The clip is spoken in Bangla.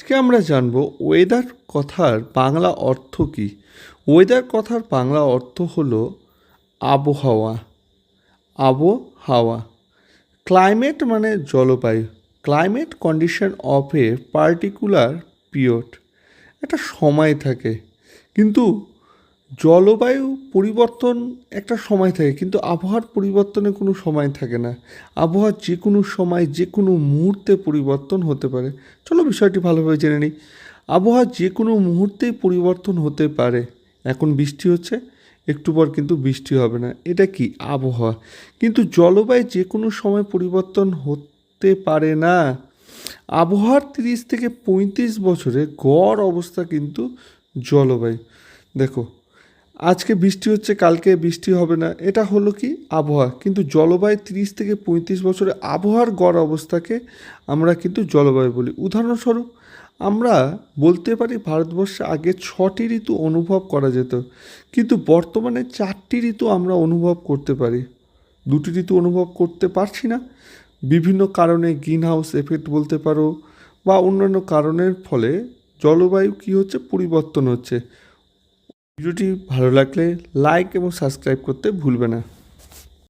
আজকে আমরা জানব ওয়েদার কথার বাংলা অর্থ কি? ওয়েদার কথার বাংলা অর্থ হল আবহাওয়া। আবহাওয়া। ক্লাইমেট মানে জলবায়ু। Climate condition of a particular period একটা সময় থাকে। কিন্তু জলবায়ু পরিবর্তন একটা সময় থাকে, কিন্তু আবহাওয়ার পরিবর্তনে কোনো সময় থাকে না। আবহাওয়া যে কোনো সময় যে কোনো মুহূর্তে পরিবর্তন হতে পারে। চলো বিষয়টি ভালোভাবে জেনে নিই। আবহাওয়া যে কোনো মুহূর্তেই পরিবর্তন হতে পারে। এখন বৃষ্টি হচ্ছে, একটু পর কিন্তু বৃষ্টি হবে না। এটা কি? আবহাওয়া। কিন্তু জলবায়ু যে কোনো সময় পরিবর্তন হতে পারে না। আবহাওয়ার তিরিশ থেকে পঁয়ত্রিশ বছরে গড় অবস্থা কিন্তু জলবায়ু। দেখো আজকে বৃষ্টি হচ্ছে, কালকে বৃষ্টি হবে না। এটা হলো কি? আবহাওয়া। কিন্তু জলবায়ু তিরিশ থেকে পঁয়ত্রিশ বছরে আবহাওয়ার গড় অবস্থাকে আমরা কিন্তু জলবায়ু বলি। উদাহরণস্বরূপ, আমরা বলতে পারি ভারতবর্ষে আগে ছটি ঋতু অনুভব করা যেত, কিন্তু বর্তমানে চারটি ঋতু আমরা অনুভব করতে পারি। দুটি ঋতু অনুভব করতে পারছি না। বিভিন্ন কারণে গ্রিন হাউস এফেক্ট বলতে পারো, বা অন্যান্য কারণের ফলে জলবায়ু কী হচ্ছে? পরিবর্তন হচ্ছে। ভিডিওটি ভালো লাগলে লাইক এবং সাবস্ক্রাইব করতে ভুলবে না।